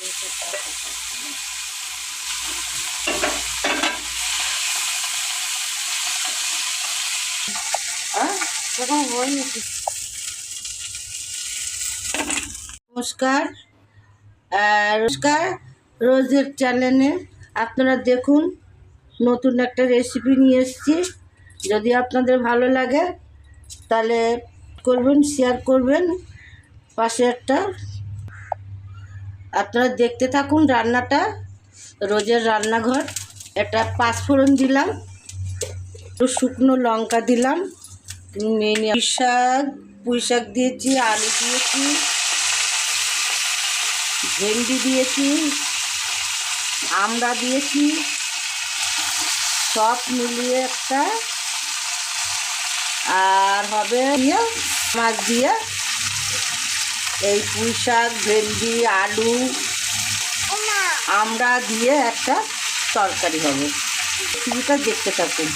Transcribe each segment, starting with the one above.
নমস্কার। নমস্কার রোজের চ্যানেলে আপনারা দেখুন, নতুন একটা রেসিপি নিয়ে এসেছি। যদি আপনাদের ভালো লাগে, তাহলে করবেন শেয়ার করবেন। পাশে একটা আপনারা দেখতে থাকুন রান্নাটা, রোজের রান্নাঘর। এটা পাঁচফোড়ন দিলাম, একটু শুকনো লঙ্কা দিলাম পুঁই শাক পুঁই শাক দিয়েছি, আলু দিয়েছি, ভেন্ডি দিয়েছি আমরা দিয়েছি, সব মিলিয়ে একটা, আর হবে দিয়ে মাছ দিয়ে এই পুঁই শাক ভেন্ডি আলু আমরা দিয়ে একটা তরকারি হবে। রেসিপিটা দেখতে থাকুন।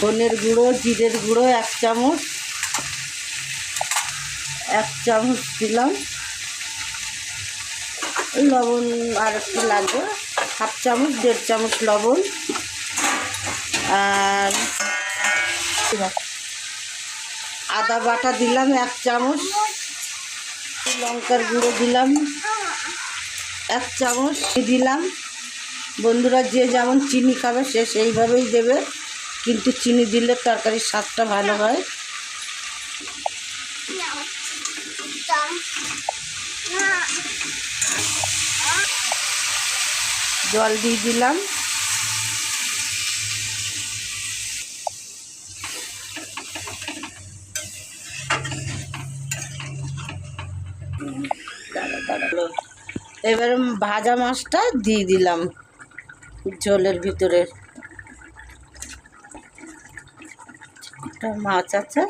ধনের গুঁড়ো জিরের গুঁড়ো এক চামচ। এক চামচ দিলাম। লবণ আর একটু লাগবে। হাফ চামচ দেড় চামচ লবণ। আর আদা বাটা দিলাম, এক চামচ। লঙ্কার গুঁড়ো দিলাম, এক চামচ। দিলাম। বন্ধুরা যে যেমন চিনি খাবে, সে সেইভাবেই দেবে। কিন্তু চিনি দিলে তরকারির স্বাদটা ভালো হয়। জল দিয়ে দিলাম। এবারে ভাজা মাছটা দিয়ে দিলাম জলের ভিতরে। মাছ আছে।